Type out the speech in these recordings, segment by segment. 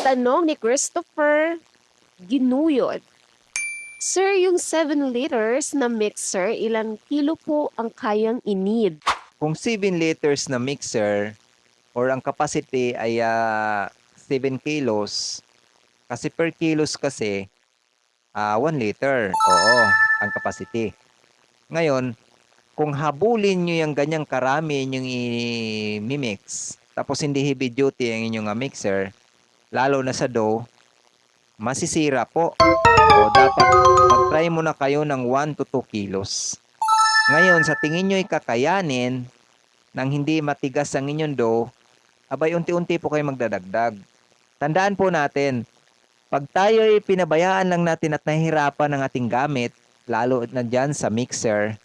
Tanong ni Christopher Ginuyod. Sir, yung 7 liters na mixer, ilang kilo po ang kayang inid? Kung 7 liters na mixer or ang capacity ay ah, 7 kilos, kasi per kilos kasi ah, 1 liter. Oo, ang capacity. Ngayon, kung habulin nyo yung ganyang karami yung i-mix, tapos hindi heavy duty ang inyong ah, mixer, lalo na sa dough, masisira po. O dapat mag-try muna kayo ng 1 to 2 kilos. Ngayon, sa tingin nyo kakayanin nang hindi matigas ang inyong dough, abay unti-unti po kayo magdadagdag. Tandaan po natin, pag tayo ay pinabayaan lang natin at nahihirapan ng ating gamit, lalo na dyan sa mixer,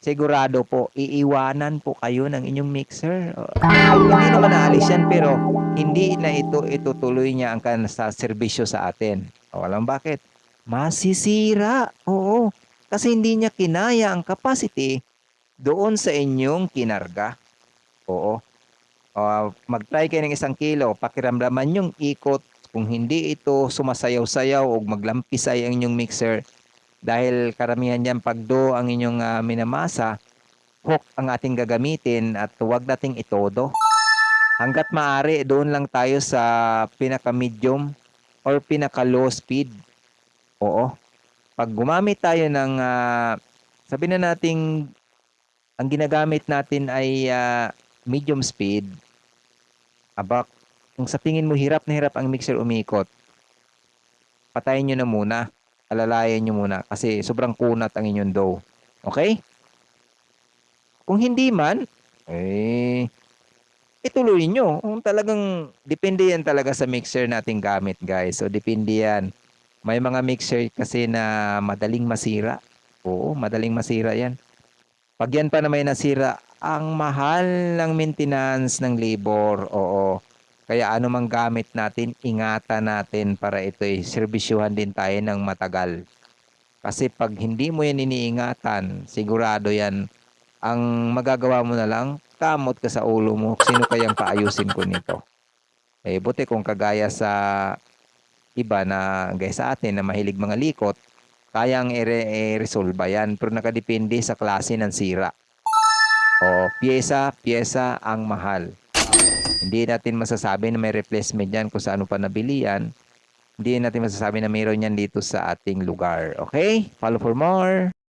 sigurado po, iiwanan po kayo ng inyong mixer. Hindi naman naalis yan, pero hindi na ito itutuloy niya ang kan sa serbisyo sa atin. O, alam bakit? Masisira. Oo. Kasi hindi niya kinaya ang capacity doon sa inyong kinarga. Oo. Uh, mag-try kayo ng isang kilo, pakiramdaman yung ikot. Kung hindi ito sumasayaw-sayaw o maglampisay ang inyong mixer, dahil karamihan yan pagdo ang inyong ah, minamasa, hook ang ating gagamitin at huwag nating itodo. Hanggat maaari, doon lang tayo sa pinaka-medium or pinaka-low speed. Oo. Pag gumamit tayo ng, ah, sabi na nating, ang ginagamit natin ay ah, medium speed, aba, kung sa tingin mo hirap na hirap ang mixer umikot, patayin nyo na muna. Alalayan nyo muna kasi sobrang kunat ang inyong dough. Okay? Kung hindi man, eh, ituloy nyo. Kung talagang, depende yan talaga sa mixer nating gamit, guys. So, depende yan. May mga mixer kasi na madaling masira. Oo, madaling masira yan. Pag yan pa na may nasira, ang mahal ng maintenance ng labor. Oo. Kaya ano mang gamit natin, ingatan natin para ito ay serbisyuhan din tayo ng matagal. Kasi pag hindi mo yan iniingatan, sigurado yan, ang magagawa mo na lang, kamot ka sa ulo mo, sino kayang paayusin ko nito? Eh, buti kung kagaya sa iba na gaya sa atin na mahilig mga likot, kayang i-resolve yan. Pero nakadepende sa klase ng sira. O, pyesa, pyesa ang mahal. Hindi natin masasabi na may replacement yan kung saan pa nabili yan. Hindi natin masasabi na mayroon yan dito sa ating lugar. Okay? Follow for more.